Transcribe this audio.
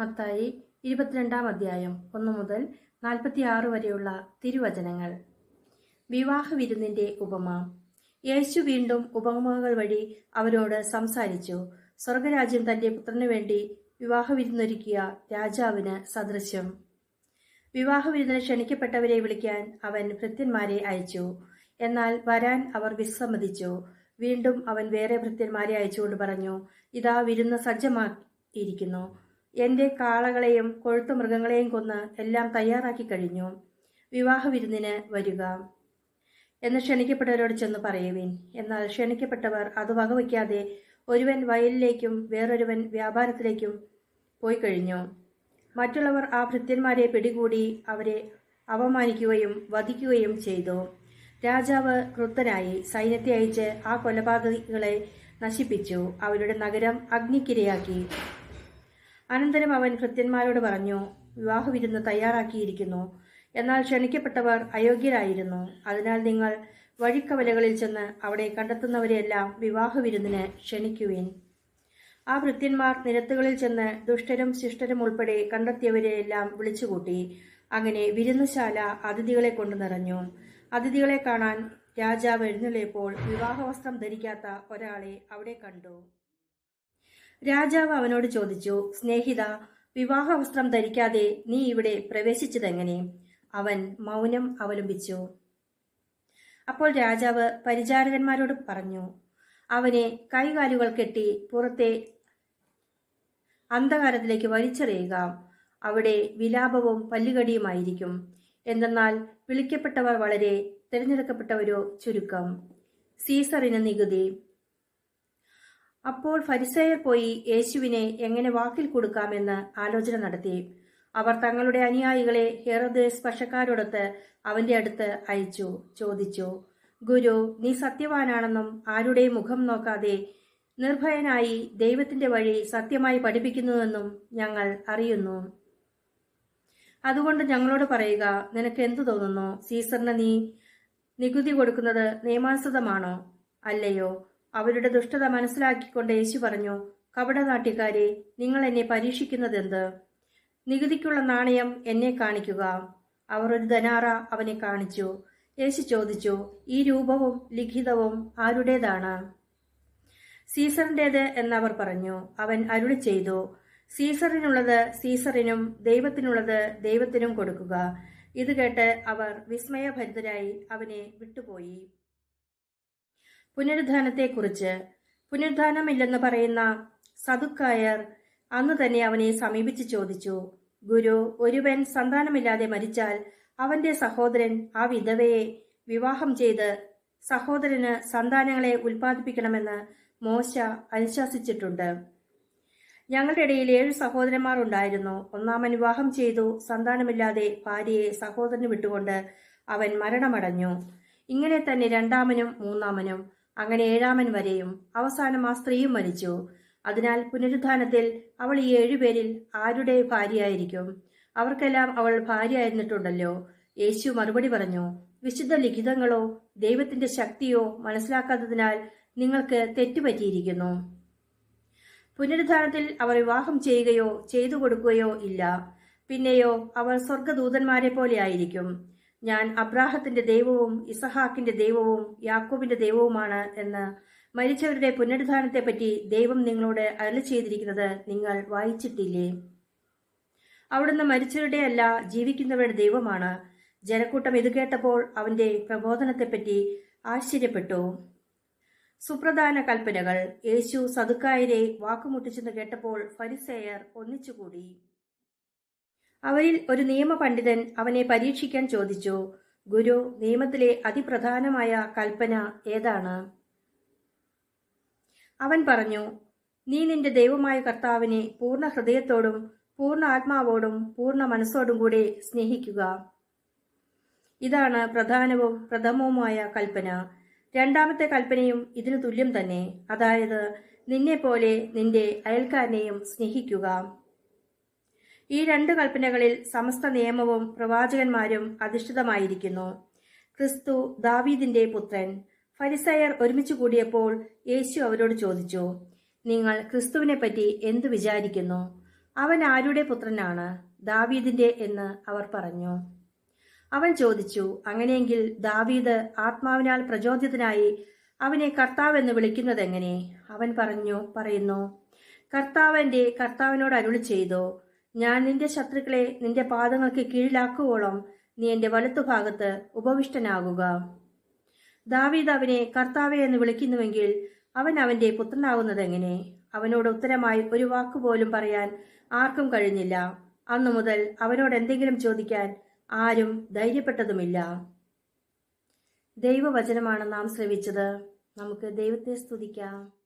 മത്തായി ഇരുപത്തിരണ്ടാം അധ്യായം ഒന്ന് മുതൽ നാൽപ്പത്തിയാറ് വരെയുള്ള തിരുവചനങ്ങൾ. വിവാഹ വിരുന്നിന്റെ ഉപമ. യേശു വീണ്ടും ഉപമകൾ വഴി അവരോട് സംസാരിച്ചു. സ്വർഗരാജ്യം തന്റെ പുത്രനു വേണ്ടി വിവാഹ വിരുന്നൊരുക്കിയ രാജാവിന് സദൃശ്യം. വിവാഹ വിരുന്നിന് ക്ഷണിക്കപ്പെട്ടവരെ വിളിക്കാൻ അവൻ ഭൃത്യന്മാരെ അയച്ചു. എന്നാൽ വരാൻ അവർ വിസമ്മതിച്ചു. വീണ്ടും അവൻ വേറെ ഭൃത്യന്മാരെ അയച്ചുകൊണ്ട് പറഞ്ഞു ഇതാ വിരുന്ന് സജ്ജമാക്കിയിരിക്കുന്നു. എന്റെ കാളകളെയും കൊഴുത്തു മൃഗങ്ങളെയും കൊന്ന് എല്ലാം തയ്യാറാക്കി കഴിഞ്ഞു. വിവാഹ വിരുന്നിന് വരിക. എന്ന് ക്ഷണിക്കപ്പെട്ടവരോട് ചെന്ന് പറയുവിൻ. എന്നാൽ ക്ഷണിക്കപ്പെട്ടവർ അത് വകവയ്ക്കാതെ ഒരുവൻ വയലിലേക്കും വേറൊരുവൻ വ്യാപാരത്തിലേക്കും പോയി കഴിഞ്ഞു. മറ്റുള്ളവർ ആ ഭൃത്യന്മാരെ പിടികൂടി അവരെ അവമാനിക്കുകയും വധിക്കുകയും ചെയ്തു. രാജാവ് ക്രുദ്ധനായി സൈന്യത്തെ അയച്ച് ആ കൊലപാതകികളെ നശിപ്പിച്ചു. അവരുടെ നഗരം അഗ്നിക്കിരയാക്കി. അനന്തരം അവൻ ഭൃത്യന്മാരോട് പറഞ്ഞു വിവാഹ വിരുന്ന് തയ്യാറാക്കിയിരിക്കുന്നു. എന്നാൽ ക്ഷണിക്കപ്പെട്ടവർ അയോഗ്യരായിരുന്നു. അതിനാൽ നിങ്ങൾ വഴിക്കവലകളിൽ ചെന്ന് അവിടെ കണ്ടെത്തുന്നവരെയെല്ലാം വിവാഹ വിരുന്നിന് ക്ഷണിക്കുവിൻ. ആ ഭൃത്യന്മാർ നിരത്തുകളിൽ ചെന്ന് ദുഷ്ടരും ശിഷ്ടരും ഉൾപ്പെടെ കണ്ടെത്തിയവരെയെല്ലാം വിളിച്ചുകൂട്ടി. അങ്ങനെ വിരുന്നശാല അതിഥികളെ കൊണ്ട് നിറഞ്ഞു. അതിഥികളെ കാണാൻ രാജാവ് എഴുന്നള്ളിയപ്പോൾ വിവാഹവസ്ത്രം ധരിക്കാത്ത ഒരാളെ അവിടെ കണ്ടു. രാജാവ് അവനോട് ചോദിച്ചു സ്നേഹിത വിവാഹ വസ്ത്രം ധരിക്കാതെ നീ ഇവിടെ പ്രവേശിച്ചതെങ്ങനെ? അവൻ മൗനം അവലംബിച്ചു. അപ്പോൾ രാജാവ് പരിചാരകന്മാരോട് പറഞ്ഞു അവനെ കൈകാലുകൾ കെട്ടി പുറത്തെ അന്ധകാരത്തിലേക്ക് വലിച്ചെറിയുക. അവിടെ വിലാപവും പല്ലുകടിയുമായിരിക്കും. എന്തെന്നാൽ വിളിക്കപ്പെട്ടവർ വളരെ തിരഞ്ഞെടുക്കപ്പെട്ടവരോ ചുരുക്കം. സീസറിന് നികുതി. അപ്പോൾ ഫരിസയർ പോയി യേശുവിനെ എങ്ങനെ വാക്കിൽ കൊടുക്കാമെന്ന് ആലോചന നടത്തി. അവർ തങ്ങളുടെ അനുയായികളെ ഹെറോദേസ് പക്ഷക്കാരോടൊത്ത് അവന്റെ അടുത്ത് അയച്ചു ചോദിച്ചു ഗുരു നീ സത്യവാനാണെന്നും ആരുടെയും മുഖം നോക്കാതെ നിർഭയനായി ദൈവത്തിന്റെ വഴി സത്യമായി പഠിപ്പിക്കുന്നുവെന്നും ഞങ്ങൾ അറിയുന്നു. അതുകൊണ്ട് ഞങ്ങളോട് പറയുക നിനക്ക് എന്തു തോന്നുന്നു? സീസറിന് നീ നികുതി കൊടുക്കുന്നത് നിയമാനുസൃതമാണോ? അല്ലയോ? അവരുടെ ദുഷ്ടത മനസ്സിലാക്കിക്കൊണ്ട് യേശു പറഞ്ഞു കപടനാട്യക്കാരെ നിങ്ങൾ എന്നെ പരീക്ഷിക്കുന്നത് പരീക്ഷിക്കുന്നതെന്ത്? നികുതിക്കുള്ള നാണയം എന്നെ കാണിക്കുക. അവർ ഒരു ധനാറ അവനെ കാണിച്ചു. യേശു ചോദിച്ചു ഈ രൂപവും ലിഖിതവും ആരുടേതാണ്? സീസറിന്റേത് എന്നവർ പറഞ്ഞു അവൻ അരുളി ചെയ്തു. സീസറിനുള്ളത് സീസറിനും ദൈവത്തിനുള്ളത് ദൈവത്തിനും കൊടുക്കുക. ഇത് കേട്ട് അവർ വിസ്മയഭരിതരായി അവനെ വിട്ടുപോയി. പുനരുദ്ധാനത്തെക്കുറിച്ച് പുനരുദ്ധാനമില്ലെന്ന് പറയുന്ന സതുക്കായർ അന്ന് തന്നെ അവനെ സമീപിച്ച് ചോദിച്ചു ഗുരു ഒരുവൻ സന്താനമില്ലാതെ മരിച്ചാൽ അവന്റെ സഹോദരൻ ആ വിധവയെ വിവാഹം ചെയ്ത് സഹോദരന് സന്താനങ്ങളെ ഉൽപ്പാദിപ്പിക്കണമെന്ന് മോശ അനുശാസിച്ചിട്ടുണ്ട്. ഞങ്ങളുടെ ഇടയിൽ ഏഴ് സഹോദരന്മാർ ഉണ്ടായിരുന്നു. ഒന്നാമൻ വിവാഹം ചെയ്തു. സന്താനമില്ലാതെ ഭാര്യയെ സഹോദരന് വിട്ടുകൊണ്ട് അവൻ മരണമടഞ്ഞു. ഇങ്ങനെ തന്നെ രണ്ടാമനും മൂന്നാമനും അങ്ങനെ ഏഴാമൻ വരെയും അവസാനം ആ സ്ത്രീയും മരിച്ചു. അതിനാൽ പുനരുദ്ധാനത്തിൽ അവൾ ഈ ഏഴുപേരിൽ ആരുടെ ഭാര്യയായിരിക്കും? അവർക്കെല്ലാം അവൾ ഭാര്യയായിരുന്നിട്ടുണ്ടല്ലോ. യേശു മറുപടി പറഞ്ഞു വിശുദ്ധ ലിഖിതങ്ങളോ ദൈവത്തിന്റെ ശക്തിയോ മനസ്സിലാക്കാത്തതിനാൽ നിങ്ങൾക്ക് തെറ്റുപറ്റിയിരിക്കുന്നു. പുനരുദ്ധാനത്തിൽ അവർ വിവാഹം ചെയ്യുകയോ ചെയ്തു കൊടുക്കുകയോ ഇല്ല. പിന്നെയോ അവർ സ്വർഗദൂതന്മാരെ പോലെ ആയിരിക്കും. ഞാൻ അബ്രാഹത്തിന്റെ ദൈവവും ഇസഹാക്കിന്റെ ദൈവവും യാക്കോബിന്റെ ദൈവവുമാണ് എന്ന് മരിച്ചവരുടെ പുനരുദ്ധാനത്തെപ്പറ്റി ദൈവം നിങ്ങളോട് അരളി ചെയ്തിരിക്കുന്നത് നിങ്ങൾ വായിച്ചിട്ടില്ലേ? അവിടുന്ന് മരിച്ചവരുടെ അല്ല ജീവിക്കുന്നവരുടെ ദൈവമാണ്. ജനക്കൂട്ടം ഇത് കേട്ടപ്പോൾ അവന്റെ പ്രബോധനത്തെപ്പറ്റി ആശ്ചര്യപ്പെട്ടു. സുപ്രധാന കൽപ്പനകൾ. യേശു സതുക്കായരെ വാക്കുമുട്ടിച്ചെന്ന് കേട്ടപ്പോൾ ഫരിസേയർ ഒന്നിച്ചുകൂടി. അവരിൽ ഒരു നിയമപണ്ഡിതൻ അവനെ പരീക്ഷിക്കാൻ ചോദിച്ചു ഗുരു നിയമത്തിലെ അതിപ്രധാനമായ കൽപ്പന ഏതാണ്? അവൻ പറഞ്ഞു നീ നിന്റെ ദൈവമായ കർത്താവിനെ പൂർണ ഹൃദയത്തോടും പൂർണ ആത്മാവോടും പൂർണ മനസ്സോടും കൂടെ സ്നേഹിക്കുക. ഇതാണ് പ്രധാനവും പ്രഥമവുമായ കൽപ്പന. രണ്ടാമത്തെ കൽപ്പനയും ഇതിനു തുല്യം തന്നെ. അതായത് നിന്നെ പോലെ നിന്റെ അയൽക്കാരനെയും സ്നേഹിക്കുക. ഈ രണ്ട് കൽപ്പനകളിൽ സമസ്ത നിയമവും പ്രവാചകന്മാരും അധിഷ്ഠിതമായിരിക്കുന്നു. ക്രിസ്തു ദാവീദിന്റെ പുത്രൻ. ഫരിസയർ ഒരുമിച്ച് കൂടിയപ്പോൾ യേശു അവരോട് ചോദിച്ചു നിങ്ങൾ ക്രിസ്തുവിനെ പറ്റി എന്തു വിചാരിക്കുന്നു? അവൻ ആരുടെ പുത്രനാണ്? ദാവീദിന്റെ എന്ന് അവർ പറഞ്ഞു. അവൻ ചോദിച്ചു അങ്ങനെയെങ്കിൽ ദാവീദ് ആത്മാവിനാൽ പ്രചോദിതനായി അവനെ കർത്താവ് എന്ന് വിളിക്കുന്നതെങ്ങനെ? അവൻ പറഞ്ഞു പറയുന്നു കർത്താവന്റെ കർത്താവിനോട് അരുളി ചെയ്തു ഞാൻ നിന്റെ ശത്രുക്കളെ നിന്റെ പാദങ്ങൾക്ക് കീഴിലാക്കുവോളം നീ എന്റെ വലത്തുഭാഗത്ത് ഉപവിഷ്ടനാകുക. ദാവീദ് അവനെ കർത്താവെ എന്ന് വിളിക്കുന്നുവെങ്കിൽ അവൻ അവന്റെ പുത്രനാകുന്നത് എങ്ങനെ? അവനോട് ഉത്തരമായി ഒരു വാക്കുപോലും പറയാൻ ആർക്കും കഴിഞ്ഞില്ല. അന്നു മുതൽ അവനോട് എന്തെങ്കിലും ചോദിക്കാൻ ആരും ധൈര്യപ്പെട്ടതുമില്ല. ദൈവവചനമാണ് നാം ശ്രവിച്ചത്. നമുക്ക് ദൈവത്തെ സ്തുതിക്കാം.